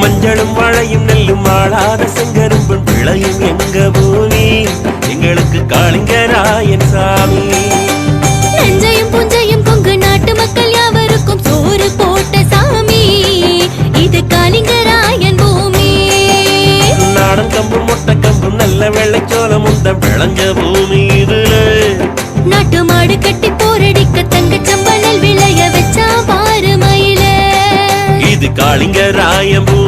மஞ்சளும் மழையும் நெல்லும் ஆளாத செங்கரும்பும் விளையும் எங்க பூமி எங்களுக்கு காளிங்கராயன் சாமி. நஞ்சையும் புஞ்சையும் கொங்கு நாட்டு மக்கள் யாவருக்கும் சோறு போட்ட சாமி. இது காளிங்கராயன் பூமி. நாடன் கம்பும் மொட்டை கம்பும் நல்ல வெள்ளைச்சோளம் முந்த விளைஞ்ச பூமி இதுல. நாட்டு மாடு கட்டி போரடிக்க தங்கச் சம்பளல் விளைய வச்சா பாரு மயில. இது காளிங்கராயன் பூமி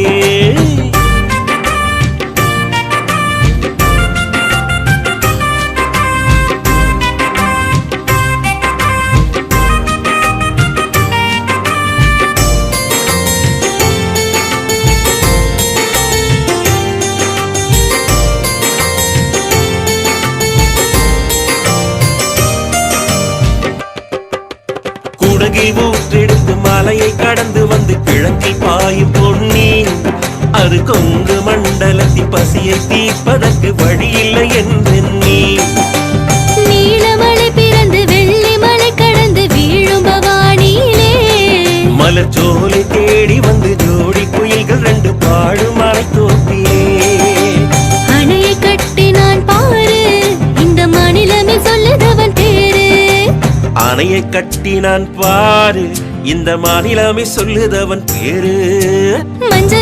குடகை ஊற்றெடுத்து மலையை கடந்து வந்து கிழக்கில் பாயும் பொன்னி. அது கொங்கு மண்டலத்தின் பசியை தீர்ப்பதற்கு வழியில்லை என்றெண்ணி நீலமலை பிறந்து வெள்ளி மலை கடந்து வீழும் பவானியிலே மலர்ச்சோலை தேடி வந்து அணையை கட்டி நான் பாரு. இந்த மாநிலமே சொல்லுதவன் பேரு. மஞ்சள்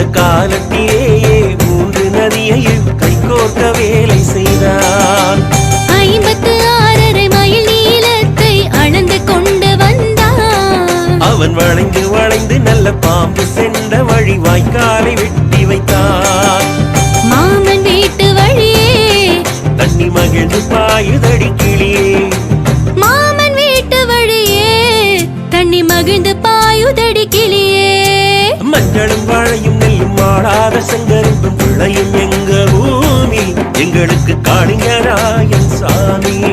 அந்த காலத்திலேயே மூன்று நதியையும் கைகோர்க்க வேலை செய்தான் ஐம்பத்து ஆறரை மைல் நீளத்தை அளந்து கொண்டு வந்தான். அவன் வளைந்து வளைந்து நல்ல பாம்பு சென்ற வழி வாய்க்காலை வெட்டி வைத்தான் மாமன் வீட்டு வழியே தண்ணி மகிழ்ந்து பாயுதடி கிளியே. மாமன் வீட்டு வழியே தண்ணி மகிழ்ந்து பாயுதடி செங்கரும்பும் சாமி.